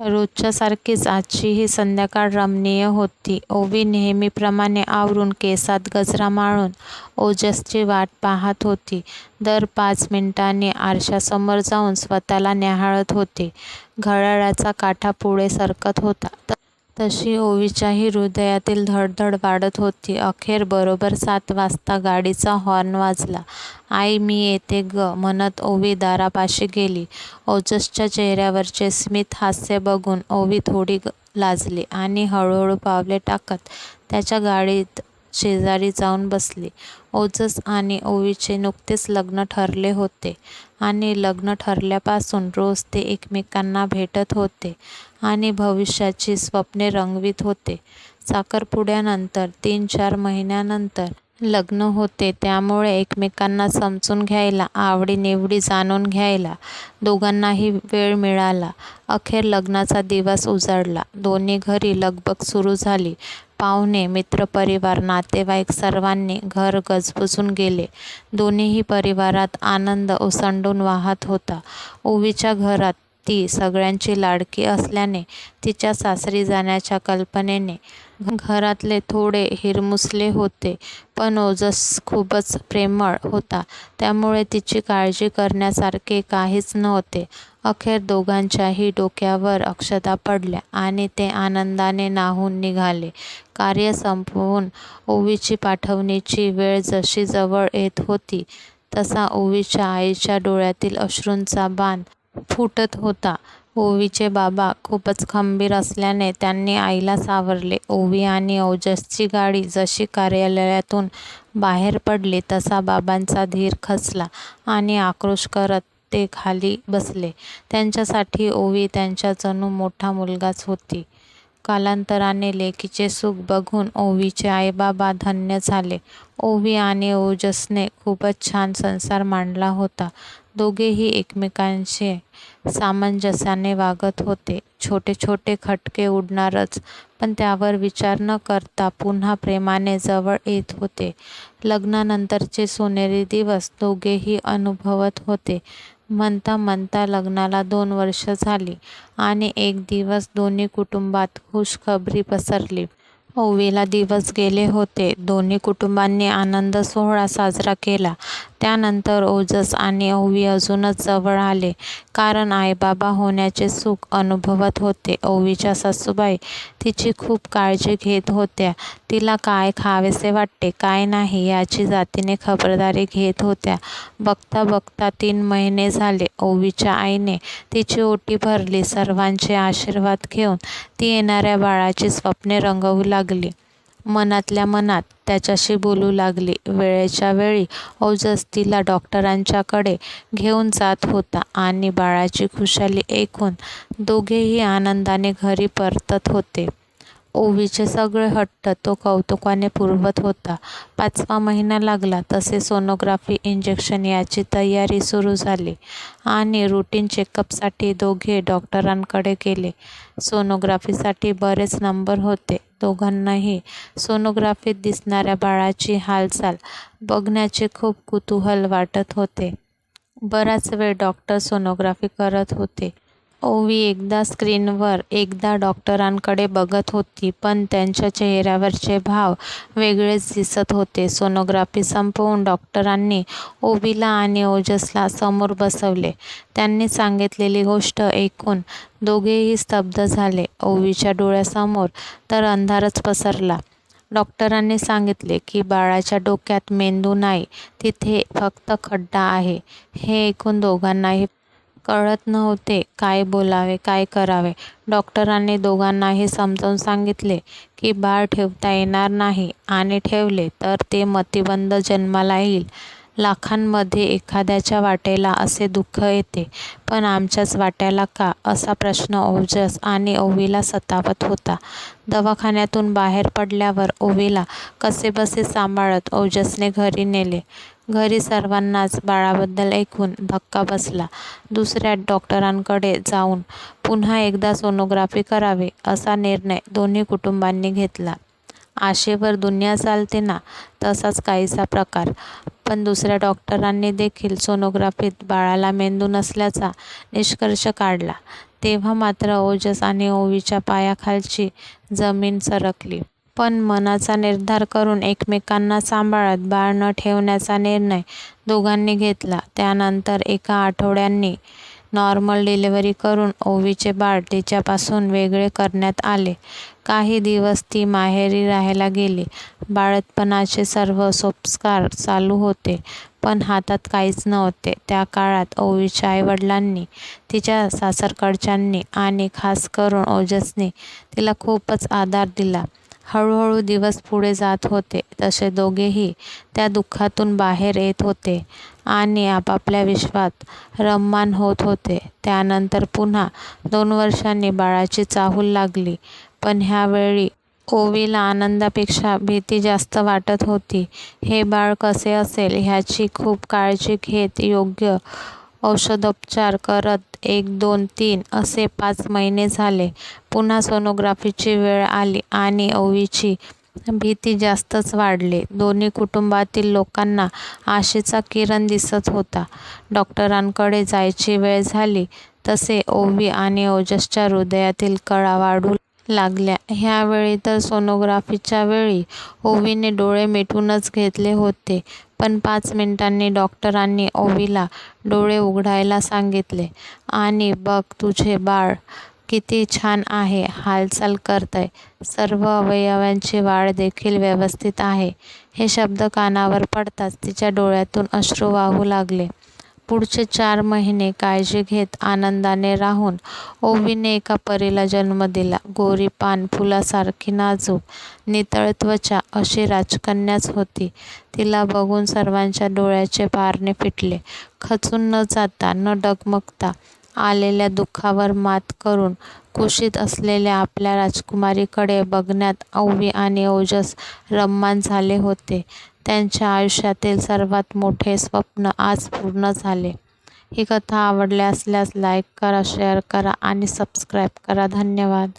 रोजच्यासारखीच आजचीही संध्याकाळ रमणीय होती. ओवी नेहमीप्रमाणे आवरून केसात गजरा माळून ओजसची वाट पाहत होती. दर पाच मिनिटांनी आरशासमोर जाऊन स्वतःला न्याहाळत होती. घड्याळाचा काठा पुढे सरकत होता. तशी ओवीच्याही हृदयातील धडधड वाढत होती. अखेर बरोबर सात वाजता गाडीचा हॉर्न वाजला. "आई मी येते गं" म्हणत ओवी दारापाशी गेली. ओजसच्या चेहऱ्यावरचे स्मित हास्य बघून ओवी थोडी लाजली आणि हळूहळू पावले टाकत त्याच्या गाडीत शेजारी जाऊन बसली. ओजस आणि ओवीचे नुकतेच लग्न ठरले होते आणि लग्न ठरल्यापासून रोज ते एकमेकांना भेटत होते आणि भविष्याची स्वप्ने रंगवीत होते. साखरपुड्यानंतर तीन-चार महिन्यानंतर लग्न होते त्यामुळे एकमेकांना समजून घ्यायला, आवडीनिवडी जाणून घ्यायला दोघांनाही वेळ मिळाला. अखेर लग्नाचा दिवस उजाडला. दोन्ही घरी लगबग सुरू झाली. पाहुणे, मित्रपरिवार, नातेवाईक सर्वांनी घर गजबजून गेले. दोन्हीही परिवारात आनंद ओसंडून वाहत होता. ओवीच्या घरात ती सगळ्यांची लाडकी असल्याने तिच्या सासरी जाण्याच्या कल्पनेने घरातले थोडे हिरमुसले होते. पण ओजस खूपच प्रेमळ होता त्यामुळे तिची काळजी करण्यासारखे काहीच नव्हते. अखेर दोघांच्याही डोक्यावर अक्षता पडल्या आणि ते आनंदाने नाहून निघाले. कार्य संपवून ओवीची पाठवणीची वेळ जशी जवळ येत होती तसा ओवीच्या आईच्या डोळ्यातील अश्रूंचा बांध फुटत होता. ओवीचे बाबा खूपच खंबीर असल्याने त्यांनी आईला सावरले. ओवी आणि ओजसची गाडी जशी कार्यालयातून बाहेर पडली तसा बाबांचा धीर खचला आणि आक्रोश करत ते खाली बसले. त्यांच्यासाठी ओवी त्यांच्या जणू मोठा मुलगाच होती. कालांतराने लेकीचे सुख बघून ओवीचे आईबाबा धन्य झाले. ओवी आणि ओजसने खूपच छान संसार मांडला होता. दोघेही एकमेकांशी सामंजस्याने वागत होते. छोटे-छोटे खटके उडणारच पण त्यावर विचार न करता पुन्हा प्रेमाने जवळ येत होते. लग्नानंतरचे सोनेरी दिवस दोघेही अनुभवत होते. म्हणता म्हणता लग्नाला दोन वर्ष झाली आणि एक दिवस दोन्ही कुटुंबात खुशखबरी पसरली. ओवीला दिवस गेले होते. दोन्ही कुटुंबांनी आनंद सोहळा साजरा केला. त्यानंतर ओजस आणि ओवी अजूनच जवळ आले. कारण आई-बाबा होण्याचे सुख अनुभवत होते. ओवीच्या सासूबाई तिची खूप काळजी घेत होत्या. तिला काय खावेसे वाटते, काय नाही याची जातीने खबरदारी घेत होत्या. बघता बघता तीन महिने झाले. ओवीच्या आईने तिची ओटी भरली. सर्वांचे आशीर्वाद घेऊन ती येणाऱ्या बाळाची स्वप्ने रंगवू लागली. मनातल्या मनात त्याच्याशी बोलू लागली. वेळच्या वेळी ओजस तिला डॉक्टरांच्याकडे घेऊन जात होता आणि बाळाची खुशाली ऐकून दोघेही आनंदाने घरी परतत होते. ओवीचे सगळे हट्ट तो कौतुकाने पुरवत होता. पाचवा महिना लागला तसे सोनोग्राफी, इंजेक्शन याची तयारी सुरू झाली आणि रुटीन चेकअपसाठी दोघे डॉक्टरांकडे गेले. सोनोग्राफीसाठी बरेच नंबर होते. दोघांनाही सोनोग्राफीत दिसणाऱ्या बाळाची हालचाल बघण्याचे खूप कुतूहल वाटत होते. बराच वेळ डॉक्टर सोनोग्राफी करत होते. ओवी एकदा स्क्रीनवर, एकदा डॉक्टरांकडे बघत होती. पण त्यांच्या चेहऱ्यावरचे भाव वेगळेच दिसत होते. सोनोग्राफी संपवून डॉक्टरांनी ओवीला आणि ओजसला समोर बसवले. त्यांनी सांगितलेली गोष्ट ऐकून दोघेही स्तब्ध झाले. ओवीच्या डोळ्यासमोर तर अंधारच पसरला. डॉक्टरांनी सांगितले की बाळाच्या डोक्यात मेंदू नाही, तिथे फक्त खड्डा आहे. हे ऐकून दोघांनाही कळत नव्हते काय बोलावे, काय करावे. डॉक्टरांनी दोघांनाही समजावून सांगितले की बाळ ठेवता येणार नाही आणि ठेवले तर ते मतिबंध जन्माला येईल. लाखांमध्ये एखाद्याच्या वाटेला असे दुःख येते पण आमच्याच वाट्याला का, असा प्रश्न ओजस आणि ओवीला सतावत होता. दवाखान्यातून बाहेर पडल्यावर ओवीला कसेबसे सांभाळत ओजसने घरी नेले. घरी सर्वांनाच बाळाबद्दल ऐकून धक्का बसला. दुसऱ्या डॉक्टरांकडे जाऊन पुन्हा एकदा सोनोग्राफी करावी असा निर्णय दोन्ही कुटुंबांनी घेतला. आशेवर दुनिया चालते ना तसाच काहीसा प्रकार. पण दुसऱ्या डॉक्टरांनी देखील सोनोग्राफीत बाळाला मेंदू नसल्याचा निष्कर्ष काढला. तेव्हा मात्र ओजस आणि ओवीच्या पायाखालची जमीन सरकली. पण मनाचा निर्धार करून एकमेकांना सांभाळत बाळ न ठेवण्याचा निर्णय दोघांनी घेतला. त्यानंतर एका आठवड्यांनी नॉर्मल डिलिव्हरी करून ओवीचे बाळ तिच्यापासून वेगळे करण्यात आले. काही दिवस ती माहेरी राहायला गेली. बाळंतपणाचे सर्व सोपस्कार चालू होते, पण हातात काहीच नव्हते. त्या काळात ओवीच्या आईवडिलांनी तिच्या सासरकडच्यांनी आणि खास करून ओजसने तिला खूपच आधार दिला. हळूहळू दिवस पुढे जात होते तसे दोघेही त्या दुःखातून बाहेर येत होते आणि आपापल्या विश्वात रममान होत होते. त्यानंतर पुन्हा दोन वर्षांनी बाळाची चाहूल लागली. पण ह्यावेळी ओवीला आनंदापेक्षा भीती जास्त वाटत होती. हे बाळ कसे असेल ह्याची खूप काळजी घेत, योग्य औषधोपचार करत एक, दोन, तीन असे पाच महिने झाले. पुन्हा सोनोग्राफीची वेळ आली आणि ओवीची भीती जास्तच वाढली. दोन्ही कुटुंबातील लोकांना आशेचा किरण दिसत होता. डॉक्टरांकडे जायची वेळ झाली तसे ओवी आणि ओजसच्या हृदयातील कळा वाढू लागल्या. ह्यावेळी तर सोनोग्राफीच्या वेळी ओवीने डोळे मिटूनच घेतले होते. पण पाच मिनिटांनी डॉक्टरांनी ओवीला डोळे उघडायला सांगितले आणि बघ तुझे बाळ किती छान आहे, हालचाल करतंय, सर्व अवयवांची वाढ देखील व्यवस्थित आहे. हे शब्द कानावर पडताच तिच्या डोळ्यातून अश्रू वाहू लागले. पुढचे चार महिने काळजी घेत आनंदाने राहून ओवीने एका परीला जन्म दिला. गोरी पान फुलासारखी नाजूक, नितळ त्वचा अशी राजकन्याच होती. तिला बघून सर्वांच्या डोळ्याचे पारणे फिटले. खचून न जाता, न डगमगता आलेल्या दुःखावर मात करून कुशीत असलेल्या आपल्या राजकुमारीकडे बघण्यात अव्वी आणि ओजस रम्मान झाले होते. त्यांच्या आयुष्यातील सर्वात मोठे स्वप्न आज पूर्ण झाले. ही कथा आवडली असल्यास लाईक करा, शेअर करा आणि सबस्क्राईब करा. धन्यवाद.